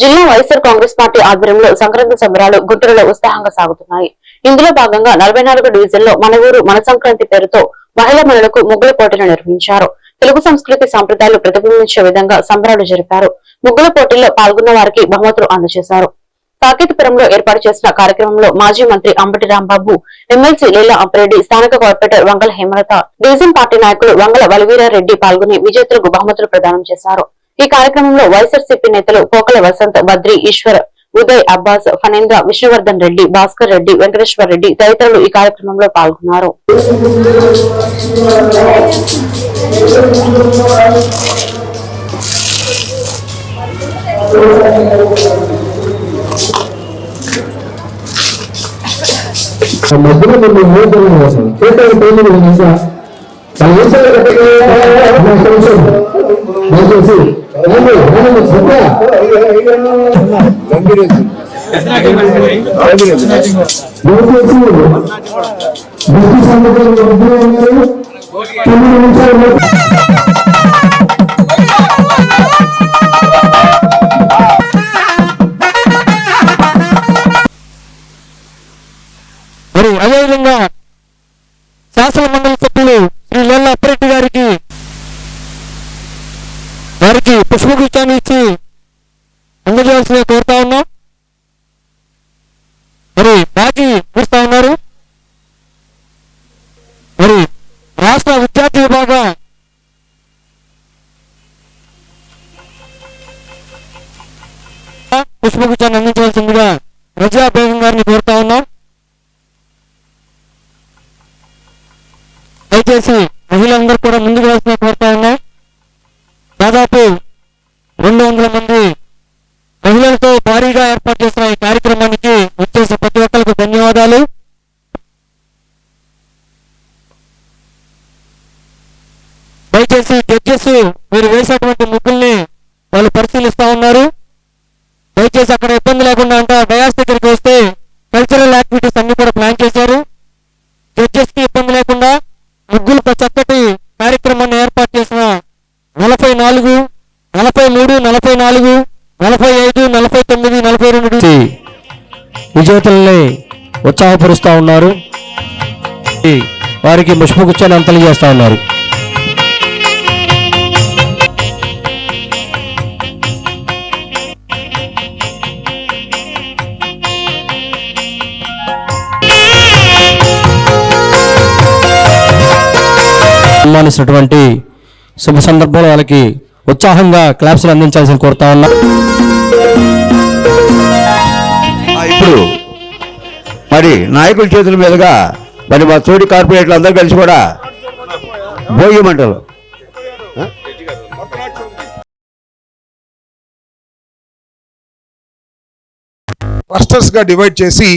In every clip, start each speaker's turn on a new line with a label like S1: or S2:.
S1: జిల్లా వైఎస్ఆర్ కాంగ్రెస్ పార్టీ ఆధ్వర్యంలో సంక్రాంతి సంబరాలు గుంటూరులో ఉత్సాహంగా సాగుతున్నాయి. ఇందులో భాగంగా నలభై నాలుగు డివిజన్లో మన ఊరు మన సంక్రాంతి పేరుతో మహిళా మనులకు ముగ్గుల పోటీలు నిర్వహించారు. తెలుగు సంస్కృతి సాంప్రదాయాలు ప్రతిబింబించే విధంగా సంబరాలు జరిపారు. ముగ్గుల పోటీల్లో పాల్గొన్న వారికి బహుమతులు అందజేశారు. సాకేతపురంలో ఏర్పాటు చేసిన కార్యక్రమంలో మాజీ మంత్రి అంబటి రాంబాబు ఎమ్మెల్సీ లీలా అంపరెడ్డి స్థానిక corporator Vangala Hemalatha division party నాయకులు వంగల బలవీరారెడ్డి పాల్గొని విజేతలకు బహుమతులు ప్రదానం చేశారు. ఈ కార్యక్రమంలో వైఎస్ఆర్సీపీ నేతలు పోకల వసంత్ బద్రి ఈశ్వర్ ఉదయ్ అబ్బాస్ ఫణేంద్ర విష్ణువర్ధన్ రెడ్డి భాస్కర్ రెడ్డి వెంకటేశ్వర్ రెడ్డి తదితరులు ఈ కార్యక్రమంలో పాల్గొన్నారు.
S2: మధ్యలో కొన్ని నియోజకవర్గం కోసం దయచేసి ఏమి? ఏమి? సత్య? దయచేసి భక్తి సంబంధంలో తొమ్మిది నిమిషాలు
S3: వారికి పుష్పగుచ్చాన్ని ఇచ్చి అందజేయాల్సిన కోరుతా ఉన్నా. మరి బాకీ చూస్తా ఉన్నారు. మరి రాష్ట్ర విద్యార్థి విభాగ పుష్పగుచ్చాన్ని అందించవలసిందిగా రజా బేగం గారిని కోరుతా ఉన్నాం. దయచేసి మహిళలందరూ కూడా ముందుకు వస్తున్న కోరుతా ఉన్నాం దాదాపు రెండు వందల మంది మహిళలతో భారీగా ఏర్పాటు చేసిన ఈ కార్యక్రమానికి వచ్చేసిన ప్రతి ఒక్కరికి ధన్యవాదాలు. దయచేసి జడ్జెస్ మీరు వేసినటువంటి ముగ్గుల్ని వాళ్ళు పరిశీలిస్తా ఉన్నారు. దయచేసి అక్కడ ఇబ్బంది లేకుండా అంటే డయాస్ దగ్గరికి వస్తే నలభై తొమ్మిది నలభై రెండు విజేతల్ని ఉత్సాహపరుస్తూ ఉన్నారు. వారికి ముష్పుగుచ్చాన్ని అంతలు చేస్తా ఉన్నారు. సన్మానిస్తున్నటువంటి శుభ సందర్భంలో వాళ్ళకి ఉత్సాహంగా క్లాప్స్ అందించాల్సిన కోరుతా ఉన్నా
S4: ఇప్పుడు మరి నాయకుల చేతుల మీదుగా మరి మా తోటి కార్పొరేట్లు అందరూ కలిసి కూడా భోగి మంటలు.
S5: డివైడ్ చేసి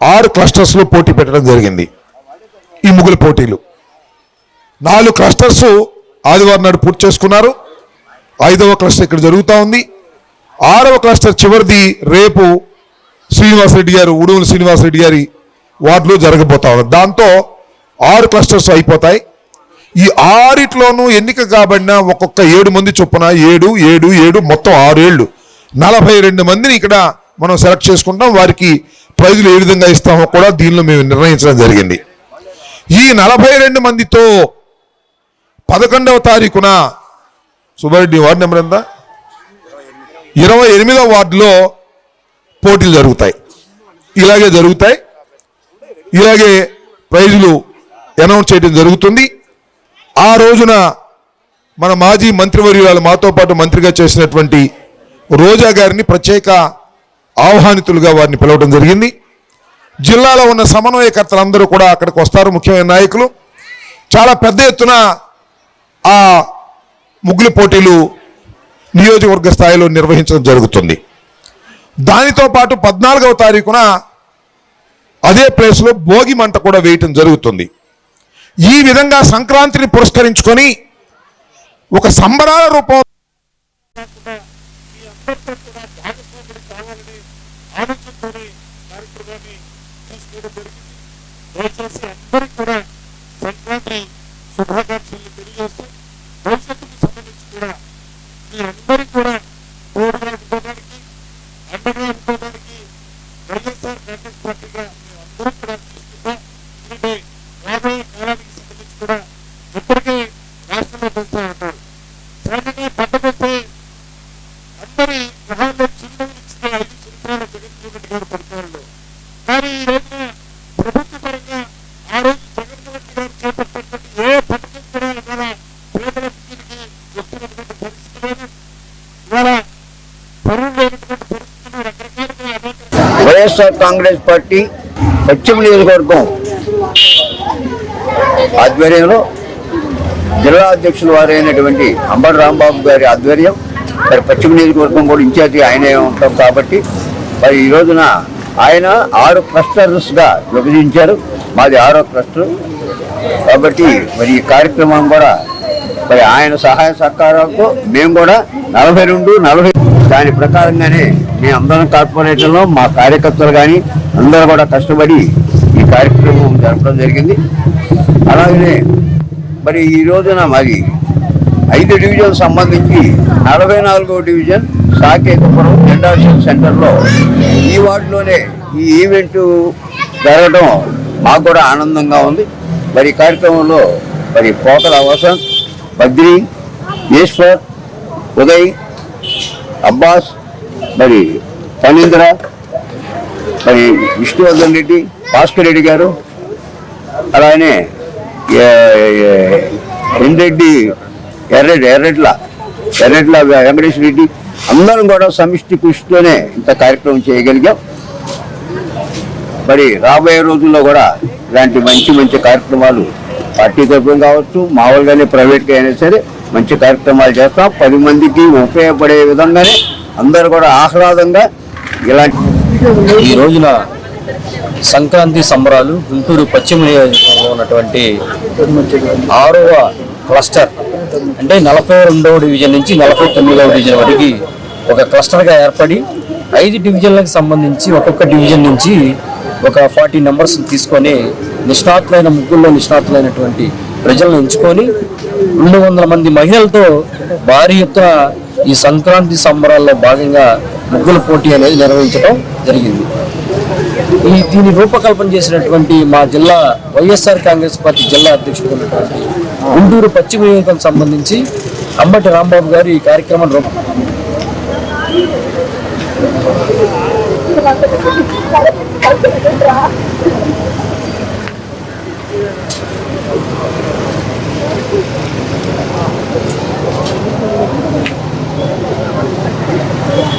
S5: ఆరు క్లస్టర్స్లో పోటీ పెట్టడం జరిగింది. ఈ ముగ్గుల పోటీలు. నాలుగు క్లస్టర్స్ ఆదివారం నాడు పూర్తి చేసుకున్నారు. ఐదవ క్లస్టర్ ఇక్కడ జరుగుతూ ఉంది. ఆరవ క్లస్టర్ చివరిది రేపు శ్రీనివాసరెడ్డి గారు ఉడుగుల శ్రీనివాసరెడ్డి గారి వార్డులో జరగబోతా ఉన్నారు దాంతో ఆరు క్లస్టర్స్ అయిపోతాయి. ఈ ఆరిట్లోనూ ఎన్నిక కాబడిన ఒక్కొక్క ఏడు మంది చొప్పున ఏడు ఏడు ఏడు మొత్తం ఆరు ఏళ్ళు. నలభై రెండు మందిని ఇక్కడ మనం సెలెక్ట్ చేసుకుంటాం. వారికి ప్రైజులు ఏ విధంగా ఇస్తామో కూడా దీనిలో మేము నిర్ణయించడం జరిగింది. ఈ నలభై రెండు మందితో పదకొండవ తారీఖున సుబ్బారెడ్డి వార్డు నెంబర్ ఎంత? ఇరవై ఎనిమిదో వార్డులో పోటీలు జరుగుతాయి. ఇలాగే జరుగుతాయి. ఇలాగే ప్రైజులు అనౌన్స్ చేయడం జరుగుతుంది. ఆ రోజున మన మాజీ మంత్రివర్యురాలు మాతో పాటు మంత్రిగా చేసినటువంటి రోజా గారిని ప్రత్యేక ఆహ్వానితులుగా వారిని పిలవడం జరిగింది. జిల్లాలో ఉన్న సమన్వయకర్తలందరూ కూడా అక్కడికి వస్తారు ముఖ్యమైన నాయకులు. చాలా పెద్ద ఎత్తున ఆ ముగ్గుల పోటీలు నియోజకవర్గ స్థాయిలో నిర్వహించడం జరుగుతుంది. దానితో పాటు పద్నాలుగవ తారీఖున అదే ప్లేస్లో భోగి మంట కూడా వేయటం జరుగుతుంది. ఈ విధంగా సంక్రాంతిని పురస్కరించుకొని ఒక సంబరాల రూపం
S3: దయచేసి అందరికీ కూడా సంక్రాంతి శుభాకాంక్షలు తెలియజేస్తూ మీ అందరూ కూడా కోడి రాకపోవడానికి అండగా
S4: వైఎస్ఆర్ కాంగ్రెస్ పార్టీ పశ్చిమ నియోజకవర్గం ఆధ్వర్యంలో జిల్లా అధ్యక్షులు వారైనటువంటి అంబర్ రాంబాబు గారి ఆధ్వర్యం. మరి పశ్చిమ నియోజకవర్గం కూడా ఇన్ఛార్జి ఆయనే ఉంటాం కాబట్టి మరి ఈ రోజున ఆయన ఆరు క్లస్టర్స్గా విభజించారు. మాది ఆరో క్లస్టర్. కాబట్టి మరి ఈ కార్యక్రమం కూడా మరి ఆయన సహాయ సహకారాలతో మేము కూడా నలభై రెండు నలభై దాని ప్రకారంగానే మీ అందరం కార్పొరేటర్లో మా కార్యకర్తలు కానీ అందరూ కూడా కష్టపడి ఈ కార్యక్రమం జరపడం జరిగింది. అలాగనే మరి ఈ రోజున మరి ఐదు డివిజన్ సంబంధించి నలభై నాలుగో డివిజన్ సాకేతపురం జెండాషన్ సెంటర్లో ఈ వార్డులోనే ఈ ఈవెంట్ జరగడం మాకు కూడా ఆనందంగా ఉంది. మరి కార్యక్రమంలో మరి పోతల వసంత్ బద్రి ఈశ్వర్ ఉదయ్ అబ్బాస్ మరి ఫణీంద్ర మరి విష్ణువర్ధన్ రెడ్డి భాస్కర్ రెడ్డి గారు అలానే రెడ్డి ఎర్రెడ్డి ఎర్రెడ్ల ఎర్రెడ్ల వెంకటేశ్వర రెడ్డి అందరం కూడా సమిష్టి కృషితోనే ఇంత కార్యక్రమం చేయగలిగాం. మరి రాబోయే రోజుల్లో కూడా ఇలాంటి మంచి మంచి కార్యక్రమాలు పార్టీ తరఫున కావచ్చు మామూలుగానే ప్రైవేట్గా అయినా సరే మంచి కార్యక్రమాలు చేస్తాం. పది మందికి ఉపయోగపడే విధంగానే అందరూ కూడా ఆహ్లాదంగా ఇలాంటి
S6: ఈ రోజున సంక్రాంతి సంబరాలు గుంటూరు పశ్చిమ నియోజకవర్గంలో ఉన్నటువంటి ఆరవ క్లస్టర్ అంటే నలభై రెండవ డివిజన్ నుంచి నలభై తొమ్మిదవ డివిజన్ వరకు ఒక క్లస్టర్గా ఏర్పడి ఐదు డివిజన్లకు సంబంధించి ఒక్కొక్క డివిజన్ నుంచి ఒక ఫార్టీ నెంబర్స్ తీసుకొని నిష్ణాతులైన ముగ్గుల్లో నిష్ణాతులైనటువంటి ప్రజలను ఎంచుకొని రెండు వందల మంది మహిళలతో భారీ ఎత్తున ఈ సంక్రాంతి సంబరాల్లో భాగంగా ముగ్గుల పోటీ అనేది నిర్వహించడం జరిగింది ఈ దీని రూపకల్పన చేసినటువంటి మా జిల్లా వైఎస్ఆర్ కాంగ్రెస్ పార్టీ జిల్లా అధ్యక్షుడు గుంటూరు పశ్చిమ నియోజకం సంబంధించి అంబటి రాంబాబు గారు ఈ కార్యక్రమం రూప
S7: Thank you. うわ!